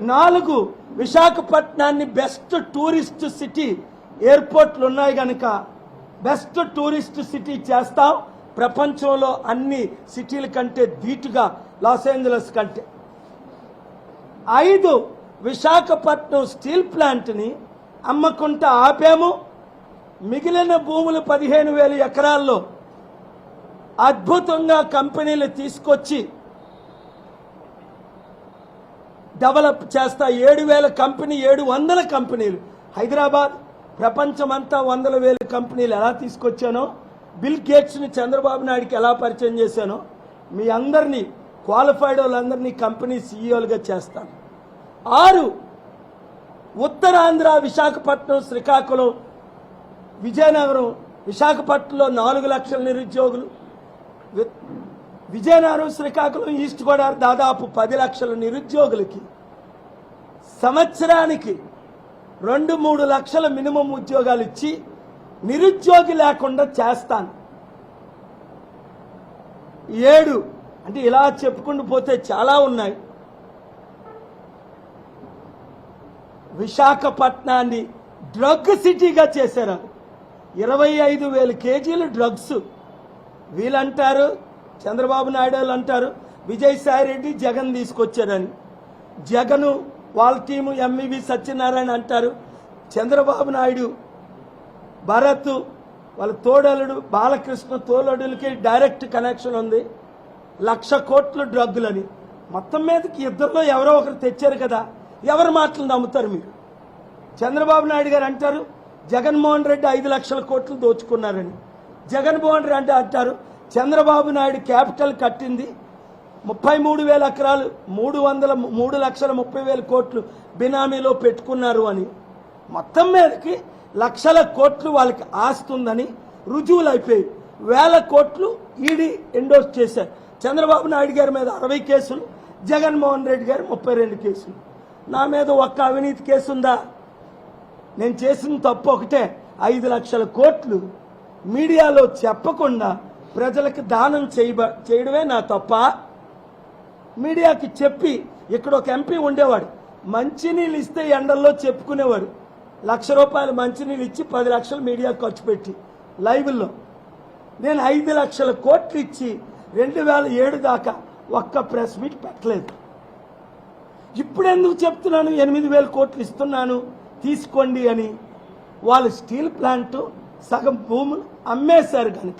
నాలుగు విశాఖపట్నాన్ని best tourist city ఎయిర్పోర్ట్లు ఉన్నాయి కనుక బెస్ట్ టూరిస్ట్ సిటీ చేస్తాం. ప్రపంచంలో అన్ని సిటీల కంటే ధీటుగా లాస్ ఏంజలస్ కంటే. ఐదు విశాఖపట్నం స్టీల్ ప్లాంట్ని అమ్మకుంటా ఆపాము. మిగిలిన భూములు పదిహేను వేల ఎకరాల్లో అద్భుతంగా కంపెనీలు తీసుకొచ్చి డెవలప్ చేస్తా ఏడు వేల కంపెనీ ఏడు వందల కంపెనీలు. హైదరాబాద్ ప్రపంచమంతా వందల వేల కంపెనీలు ఎలా తీసుకొచ్చానో బిల్ గేట్స్ని చంద్రబాబు నాయుడుకి ఎలా పరిచయం చేశానో మీ అందరినీ క్వాలిఫైడ్ వాళ్ళందరినీ కంపెనీ సీఈఓలుగా చేస్తాను. ఆరు ఉత్తరాంధ్ర విశాఖపట్నం శ్రీకాకుళం విజయనగరం విశాఖపట్నంలో నాలుగు లక్షల నిరుద్యోగులు విజయనగరం శ్రీకాకుళం ఈస్ట్ గోదావరి దాదాపు పది లక్షల నిరుద్యోగులకి సంవత్సరానికి రెండు మూడు లక్షల మినిమం ఉద్యోగాలు ఇచ్చి నిరుద్యోగి లేకుండా చేస్తాను. ఏడు అంటే ఇలా చెప్పుకుంటూ పోతే చాలా ఉన్నాయి. విశాఖపట్నాన్ని డ్రగ్ సిటీగా చేశారు. ఇరవై ఐదు వేల కేజీలు డ్రగ్స్. వీళ్ళంటారు చంద్రబాబు నాయుడు వాళ్ళు అంటారు విజయసాయి రెడ్డి జగన్ తీసుకొచ్చారని జగను వాళ్ళ టీము ఎంఈవి సత్యనారాయణ అంటారు చంద్రబాబు నాయుడు భరత్ వాళ్ళ తోడలుడు బాలకృష్ణ తోడలుడికి డైరెక్ట్ కనెక్షన్ ఉంది లక్ష కోట్లు డ్రగ్గులని. మొత్తం మీదకి ఇద్దరిలో ఎవరో ఒకరు తెచ్చారు కదా ఎవరి మాటలు నమ్ముతారు మీరు? చంద్రబాబు నాయుడు గారు అంటారు జగన్మోహన్ రెడ్డి ఐదు లక్షల కోట్లు దోచుకున్నారని. జగన్మోహన్ రెడ్డి అంటారు చంద్రబాబు నాయుడు క్యాపిటల్ కట్టింది. ముప్పై మూడు వేల ఎకరాలు మూడు వందల మూడు లక్షల ముప్పై వేల కోట్లు బినామీలో పెట్టుకున్నారు అని. మొత్తం మీదకి లక్షల కోట్లు వాళ్ళకి ఆస్తుందని రుజువులు అయిపోయి వేల కోట్లు ఈడీ ఎండోస్ చేశారు. చంద్రబాబు నాయుడు గారి మీద అరవై కేసులు జగన్మోహన్ రెడ్డి గారు ముప్పై రెండు కేసులు. నా మీద ఒక్క అవినీతి కేసు ఉందా? నేను చేసిన తప్పు ఒకటే ఐదు లక్షల కోట్లు మీడియాలో చెప్పకుండా ప్రజలకు దానం చేయబ చేయడమే నా తప్ప మీడియాకి చెప్పి ఇక్కడ ఒక ఎంపీ ఉండేవాడు. మంచినీళ్ళు ఇస్తే ఎండల్లో చెప్పుకునేవాడు. లక్ష రూపాయలు మంచినీళ్ళు ఇచ్చి పది లక్షలు మీడియా ఖర్చు పెట్టి లైవ్లో. నేను ఐదు లక్షల కోట్లు ఇచ్చి రెండు వేల ఏడు దాకా ఒక్క ప్రెస్ మీట్ పెట్టలేదు. ఇప్పుడు ఎందుకు చెప్తున్నాను? ఎనిమిది వేల కోట్లు ఇస్తున్నాను తీసుకోండి అని వాళ్ళు స్టీల్ ప్లాంట్ సగం భూములు అమ్మేశారు కనుక.